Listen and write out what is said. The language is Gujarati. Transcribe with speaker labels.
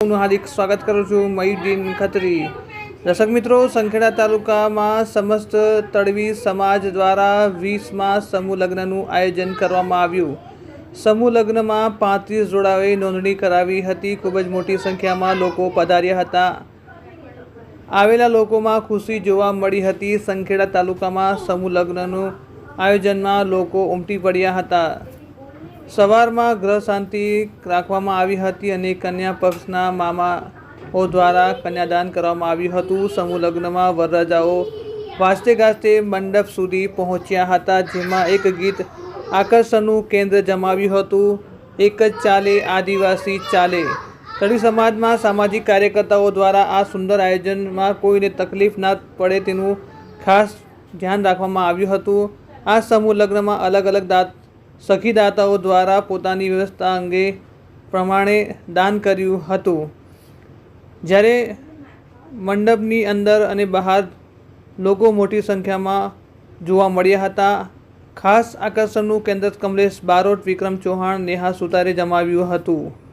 Speaker 1: હું હાર્દિક સ્વાગત કરું છું મયુદ્દીન ખત્રી. દર્શક મિત્રો, સંખેડા તાલુકામાં સમસ્ત તળવી સમાજ દ્વારા વીસમાં સમૂહ લગ્નનું આયોજન કરવામાં આવ્યું. સમૂહ લગ્નમાં પાંત્રીસ જોડાઓએ નોંધણી કરાવી હતી. ખૂબ જ મોટી સંખ્યામાં લોકો પધાર્યા હતા. આવેલા લોકોમાં ખુશી જોવા મળી હતી. સંખેડા તાલુકામાં સમૂહ લગ્નનું આયોજનમાં લોકો ઉમટી પડ્યા હતા. સવારમાં ગ્રહ શાંતિ રાખવામાં આવી હતી અને કન્યા પક્ષના મામાઓ દ્વારા કન્યાદાન કરવામાં આવ્યું હતું. સમૂહ લગ્નમાં વરરાજાઓ વાજતે ગાજતે મંડપ સુધી પહોંચ્યા હતા, જેમાં એક ગીત આકર્ષણનું કેન્દ્ર જમાવ્યું હતું. એક જ ચાલે, આદિવાસી ચાલે. તળી સમાજમાં સામાજિક કાર્યકર્તાઓ દ્વારા આ સુંદર આયોજનમાં કોઈને તકલીફ ના પડે તેનું ખાસ ધ્યાન રાખવામાં આવ્યું હતું. આ સમૂહ લગ્નમાં અલગ અલગ દાંત સખીદાતાઓ દ્વારા પોતાની વ્યવસ્થા અંગે પ્રમાણે દાન કર્યું હતું. જ્યારે મંડપની અંદર અને બહાર લોકો મોટી સંખ્યામાં જોવા મળ્યા હતા, ખાસ આકર્ષણનું કેન્દ્ર કમલેશ બારોટ, વિક્રમ ચૌહાણ, નેહા સુતારે જમાવ્યું હતું.